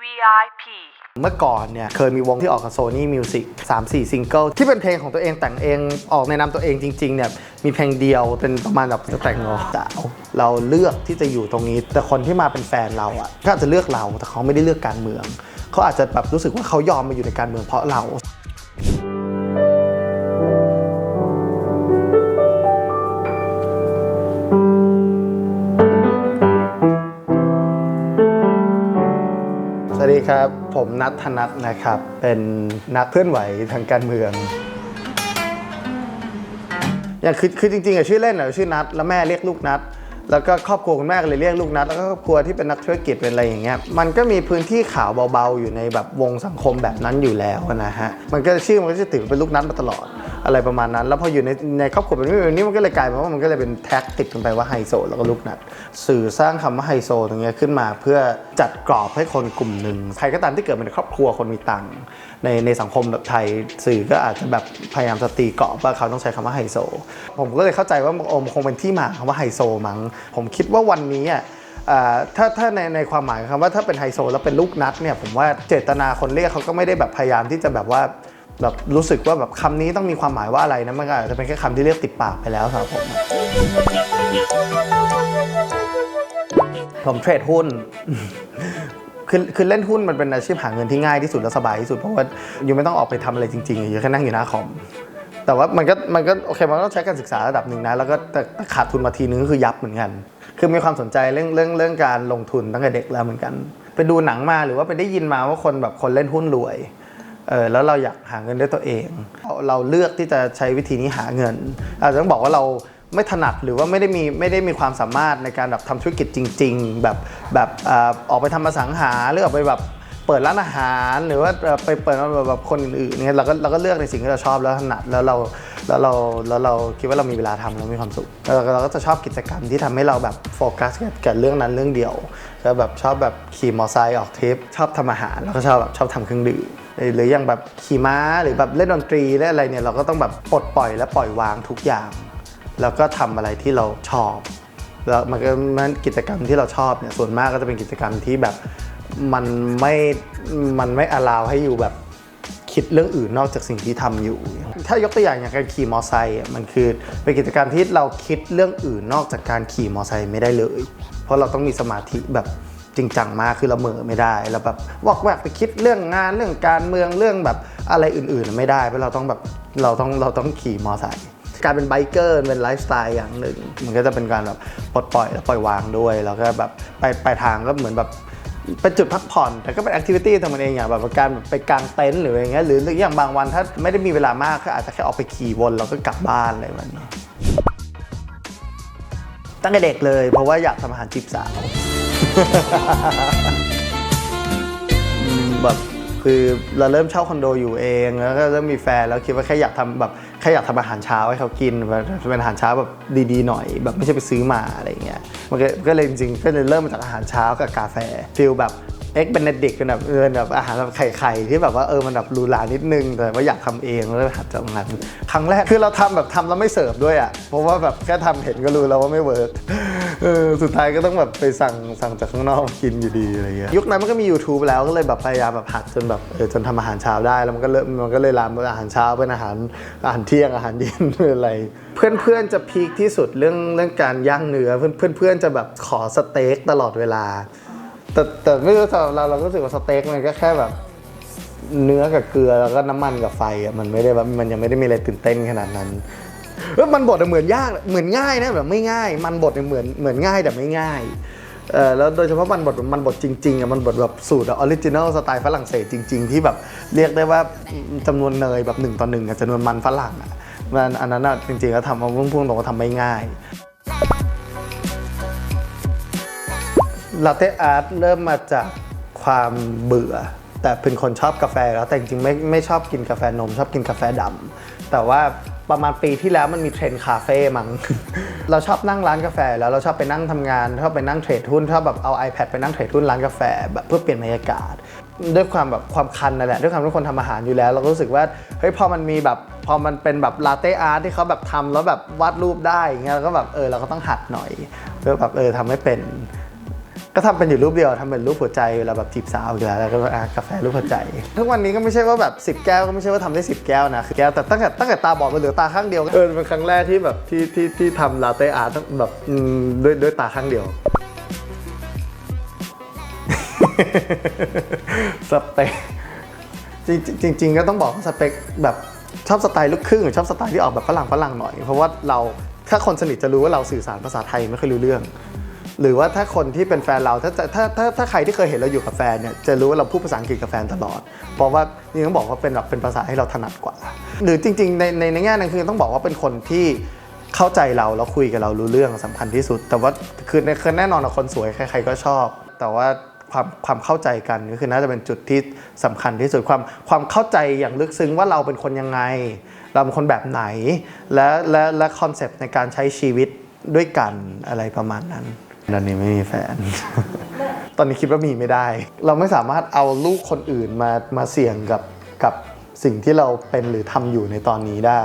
VIP เมื่อก่อนเนี่ย เคยมีวงที่ออกกับ Sony Music 3-4 ซิงเกิลที่เป็นเพลงของตัวเองแต่งเองออกในนามตัวเองจริงๆเนี่ยมีเพลงเดียวเป็นประมาณแบบแต่งงอสาะเราเลือกที่จะอยู่ตรงนี้ แต่คนที่มาเป็นแฟนเราอะก็อาจจะเลือกเราแต่เขาไม่ได้เลือกการเมือง เขาอาจจะแบบรู้สึกว่าเขายอมมาอยู่ในการเมืองเพราะเรา วัสดีครับ ผมนัทธนัทนะครับ เป็นนักเคลื่อนไหวทางการเมืองอย่างคือคือจริงๆอะชื่อเล่นอะชื่อนัทแล้วแม่เรียกลูกนัท แล้วก็ครอบครัวคุณแม่ก็เลยเรียกลูกนัทแล้วก็ครอบครัวที่เป็นนักธุรกิจเป็นอะไรอย่างเงี้ยมันก็มีพื้นที่ข่าวเบาๆ อยู่ในแบบวงสังคมแบบนั้นอยู่แล้วนะฮะมันก็ชื่อมันก็จะติดเป็นลูกนัทมาตลอดอะไรประมาณนั้น แล้วพออยู่ในในครอบครัวแบบนี้แบบนี้มันก็เลยกลายเป็นว่ามันก็เลยเป็นแท็กติดกันไปว่าไฮโซแล้วก็ลูกนัทสื่อสร้างคำว่าไฮโซตรงเนี้ยขึ้นมาเพื่อจัดกรอบให้คนกลุ่มหนึ่งใครก็ตามที่เกิดมาในครอบครัวคนมีตังค์ในในสังคมแบบไทยสื่อก็อาจจะแบบพยายามจะตีกรอบว่าเขาต้องใช้คำว่าไฮโซผมก็เลยเข้าใจว่าโอมคงเป็นที่มาของคำว่าไฮโซมั้งผมคิดว่าวันนี้อะถ้าถ้าในในความหมายคำว่าถ้าเป็นไฮโซแล้วเป็นลูกนัดเนี่ยผมว่าเจตนาคนเรียกเขาก็ไม่ได้แบบพยายามที่จะแบบว่าแบบรู้สึกว่าแบบคำนี้ต้องมีความหมายว่าอะไรนะมันก็อาจจะเป็นแค่คำที่เรียกติดปากไปแล้วสำหรับผมผมเทรดหุ้นคือคือเล่นหุ้นมันเป็นอาชีพหาเงินที่ง่ายที่สุดและสบายที่สุดเพราะว่าอยู่ไม่ต้องออกไปทำอะไรจริงๆอยู่แค่นั่งอยู่หน้าคอม แต่ว่ามันก็มันก็โอเคมันก็ต้องใช้การศึกษาระดับหนึ่งนะ แล้วก็แต่ขาดทุนมาทีนึงก็คือยับเหมือนกัน คือมีความสนใจเรื่องเรื่องเรื่องการลงทุนตั้งแต่เด็กแล้วเหมือนกัน ไปดูหนังมาหรือว่าไปได้ยินมาว่าคนแบบคนเล่นหุ้นรวยเออแล้วเราอยากหาเงินด้วยตัวเอง เราเลือกที่จะใช้วิธีนี้หาเงิน อาจจะต้องบอกว่าเราไม่ถนัดหรือว่าไม่ได้มีไม่ได้มีความสามารถในการแบบทำธุรกิจจริง ๆ แบบแบบอ่อออกไปทำอสังหาหรือออกไปแบบ เปิดร้านอาหารหรือว่าไปเปิดแบบแบบคนอื่นๆเนี่ยเราก็เราก็เลือกในสิ่งที่เราชอบแล้วถนัดแล้วเราแล้วเราแล้วเราคิดว่าเรามีเวลาทำแล้วมีความสุขแล้วเราเราก็จะชอบกิจกรรมที่ทำให้เราแบบโฟกัสกับเรื่องนั้นเรื่องเดียวแล้วแบบชอบแบบขี่มอเตอร์ไซค์ออกทริปชอบทำอาหารแล้วก็ชอบแบบชอบทำเครื่องดื่มหรืออย่างแบบขี่ม้าหรือแบบเล่นดนตรีเล่นอะไรเนี่ยเราก็ต้องแบบปลดปล่อยและปล่อยวางทุกอย่าง แล้วก็ทำอะไรที่เราชอบแล้วมันก็มันกิจกรรมที่เราชอบเนี่ยส่วนมากก็จะเป็นกิจกรรมที่แบบ มันไม่มันไม่อลาวให้อยู่แบบคิดเรื่องอื่นนอกจากสิ่งที่ทำอยู่ ถ้ายกตัวอย่างอย่างการขี่มอไซค์มันคือเป็นกิจกรรมที่เราคิดเรื่องอื่นนอกจากการขี่มอไซค์ไม่ได้เลย เพราะเราต้องมีสมาธิแบบจริงจังมากคือเราเหม่อไม่ได้แล้วแบบวอกแวกไปคิดเรื่องงานเรื่องการเมืองเรื่องแบบอะไรอื่นๆไม่ได้เพราะเราต้องแบบเราต้องเราต้องขี่มอไซค์การเป็นไบเกอร์เป็นไลฟ์สไตล์อย่างหนึ่งมันก็จะเป็นการแบบปลดปล่อยและปล่อยวางด้วย แล้วก็แบบไปไปทางก็เหมือนแบบ เป็นจุดพักผ่อน แต่ก็เป็นแอคทิวิตี้ทำมันเองอย่างแบบการแบบไปกางเต็นท์หรืออะไรเงี้ยหรืออย่างบางวันถ้าไม่ได้มีเวลามากก็อาจจะแค่ออกไปขี่วนแล้วก็กลับบ้านอะไรแบบนี้ตั้งแต่เด็กเลยเพราะว่าอยากทำอาหารจีบสาวแบบคือเราเริ่มเช่าคอนโดอยู่เอง แล้วก็เริ่มมีแฟนแล้วคิดว่าแค่อยากทำแบบ ค่อยากทำอาหารเช้าให้เขากินเป็นอาหารเช้าแบบดีๆหน่อยแบบไม่ใช่ไปซื้อมาอะไรเงี้ยมันก็ก็เลยจริงๆก็เลยเริ่มมาจากอาหารเช้ากับกาแฟฟิลแบบเอ็กเบนเนดิกเป็นแบบเออแบบอาหารแบบไข่ๆที่แบบว่าเออมันแบบรูรานิดนึงแต่ว่าอยากทำเองแล้วหัดจากงนั้นครั้งแรกคือเราทำแบบทำแล้วไม่เสิร์ฟด้วยอะเพราะว่าแบบแค่ทำเห็นก็รู้แล้วว่าไม่เวิร์ก เออสุดท้ายก็ต้องแบบไปสั่งสั่งจากข้างนอกกินอยู่ดีอะไรเงี้ยยุคนั้นมันก็มี YouTube แล้วก็เลยแบบพยายามแบบหัดจนแบบเออจนทำอาหารเช้าได้แล้วมันก็เริ่มมันก็เลยลามเป็นอาหารเช้าเป็นอาหารอาหารเที่ยงอาหารเย็นเป็นอะไร เพื่อนๆจะพีคที่สุดเรื่องเรื่องการย่างเนื้อเพื่อนเพื่อนๆจะแบบขอสเต็กตลอดเวลา แต่แต่ไม่รู้สำหรับเราเราก็รู้สึกว่าสเต็กมันก็แค่แบบเนื้อกับเกลือแล้วก็น้ำมันกับไฟอะมันไม่ได้แบบมันยังไม่ได้มีอะไรตื่นเต้นขนาดนั้น เออมันบดเหมือนยากเหมือนง่ายนะแบบไม่ง่าย มันบดเหมือนเหมือนง่ายแต่ไม่ง่ายเออแล้วโดยเฉพาะมันบดมันบดจริงๆอะมันบดแบบสูตรออริจินอลสไตล์ฝรั่งเศสจริง ๆ ที่แบบเรียกได้ว่าจำนวนเนยแบบหนึ่งต่อหนึ่งกับจำนวนมันฝรั่งอะมันอันนั้นอะจริงๆแล้วทำเอาพุ่งๆตรงก็ทำไม่ง่ายลาเต้อาร์ตเริ่มมาจากความเบื่อ แต่เป็นคนชอบกาแฟแล้วแต่จริงๆไม่ไม่ชอบกินกาแฟนม ชอบกินกาแฟดำแต่ว่า ประมาณปีที่แล้วมันมีเทรนด์คาเฟ่มั้ง เราชอบนั่งร้านกาแฟ แล้วเราชอบไปนั่งทำงานชอบไปนั่งเทรดหุ้นชอบแบบเอา iPad ไปนั่งเทรดหุ้นร้านกาแฟแบบเพื่อเปลี่ยนบรรยากาศ ด้วยความแบบความคันนั่นแหละด้วยความที่คนทำอาหารอยู่แล้ว เราก็รู้สึกว่าเฮ้ยพอมันมีแบบพอมันเป็นแบบลาเต้อาร์ตที่เขาแบบทำแล้วแบบวาดรูปได้อย่างเงี้ยเราก็แบบเออเราก็ต้องหัดหน่อยเพื่อแบบเออทำให้เป็น ก็ทำเป็นอยู่รูปเดียวทำเป็นรูปหัวใจเวลาแบบจีบสาวอยู่แล้วแล้วก็อะกาแฟรูปหัวใจ ทุกวันนี้ก็ไม่ใช่ว่าแบบ 10 แก้วก็ไม่ใช่ว่าทำได้ 10 แก้วนะคือแก้วแต่ตั้งแต่ตั้งแต่ตาบอดมาเหลือตาข้างเดียวเออเป็นครั้งแรกที่แบบที่ที่ที่ทำลาเต้อาร์ตแบบอืมด้วยด้วยตาข้างเดียวสเปคจริงจริงๆก็ต้องบอกว่าสเปคแบบชอบสไตล์ลูกครึ่งหรือชอบสไตล์ที่ออกแบบฝรั่งฝรั่งหน่อย เพราะว่าเราถ้าคนสนิทจะรู้ว่าเราสื่อสารภาษาไทยไม่ค่อยรู้เรื่อง หรือว่าถ้าคนที่เป็นแฟนเราถ้าถ้าถ้าถ้าใครที่เคยเห็นเราอยู่กับแฟนเนี่ยจะรู้ว่าเราพูดภาษาอังกฤษกับแฟนตลอด เพราะว่านี่ต้องบอกว่าเป็นแบบเป็นภาษาให้เราถนัดกว่า หรือจริงๆในในในแง่นึงคือต้องบอกว่าเป็นคนที่เข้าใจเราแล้วคุยกับเรารู้เรื่องสำคัญที่สุด แต่ว่าคือในคือแน่นอนอะคนสวยใครๆก็ชอบ แต่ว่าความความเข้าใจกันก็คือน่าจะเป็นจุดที่สำคัญที่สุดความความเข้าใจอย่างลึกซึ้งว่าเราเป็นคนยังไง เราเป็นคนแบบไหน และและและคอนเซปต์ในการใช้ชีวิตด้วยกันอะไรประมาณนั้น ตอนนี้ไม่มีแฟน ตอนนี้คิดว่ามีไม่ได้ เราไม่สามารถเอาลูกคนอื่นมามาเสี่ยงกับกับสิ่งที่เราเป็นหรือทำอยู่ในตอนนี้ได้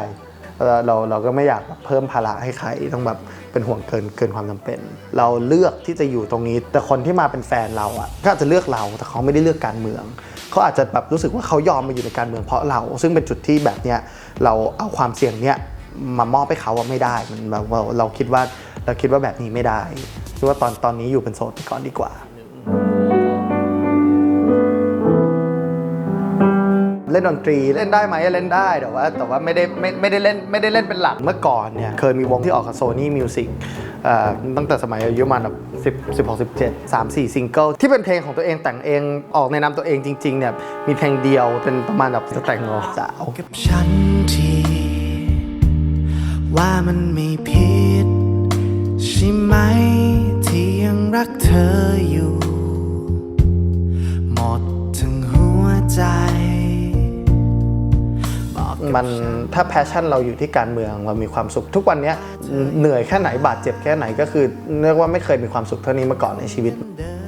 เราเราเราก็ไม่อยากแบบเพิ่มภาระให้ใครต้องแบบเป็นห่วงเกินเกินความจำเป็น เราเลือกที่จะอยู่ตรงนี้ แต่คนที่มาเป็นแฟนเราอะก็อาจจะเลือกเราแต่เขาไม่ได้เลือกการเมืองเขาอาจจะแบบรู้สึกว่าเขายอมมาอยู่ในการเมืองเพราะเรา ซึ่งเป็นจุดที่แบบเนี้ยเราเอาความเสี่ยงเนี้ยมามอบให้เขาอะไม่ได้มันแบบว่าเราคิดว่าเราคิดว่าแบบนี้ไม่ได้ คิดว่าตอนตอนนี้อยู่เป็นโสดไปก่อนดีกว่า เล่นดนตรีเล่นได้ไหมเล่นได้แต่ว่าแต่ว่าไม่ได้ไม่ไม่ได้เล่นไม่ได้เล่นเป็นหลักเมื่อก่อนเนี่ยเคยมีวงที่ออกกับ Sony Music เอ่อตั้งแต่สมัยอายุประมันแบบ10 16 17 3 4ซิงเกิลที่เป็นเพลงของตัวเองแต่งเองออกในนามตัวเองจริง ๆ เนี่ย มีเพลงเดียวเป็นประมาณแบบจะแต่งงอสาวกับฉันทีว่ามันไม่ผิดใช่ไหม ที่ยังรักเธออยู่ หมดทั้งหัวใจบอกกับมันถ้าแพชชั่นเราอยู่ที่การเมืองเรามีความสุขทุกวันเนี้ยเหนื่อยแค่ไหนบาดเจ็บแค่ไหนก็คือเรียกว่าไม่เคยมีความสุขเท่านี้มาก่อนในชีวิต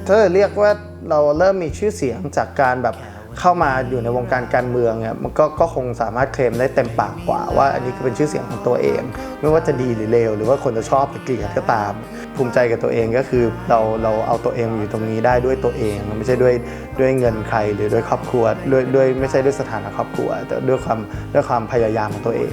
ถ้าเรียกว่าเราเริ่มมีชื่อเสียงจากการแบบเข้ามาอยู่ในวงการการเมืองเนี่ยมันก็ก็คงสามารถเคลมได้เต็มปากกว่าว่าอันนี้คือเป็นชื่อเสียงของตัวเอง ไม่ว่าจะดีหรือเลวหรือว่าคนจะชอบหรือเกลียดก็ตาม ภูมิใจกับตัวเองก็คือเราเราเอาตัวเองอยู่ตรงนี้ได้ด้วยตัวเอง ไม่ใช่ด้วยด้วยเงินใครหรือด้วยครอบครัวด้วยด้วยไม่ใช่ด้วยสถานะครอบครัว แต่ด้วยความด้วยความพยายามของตัวเอง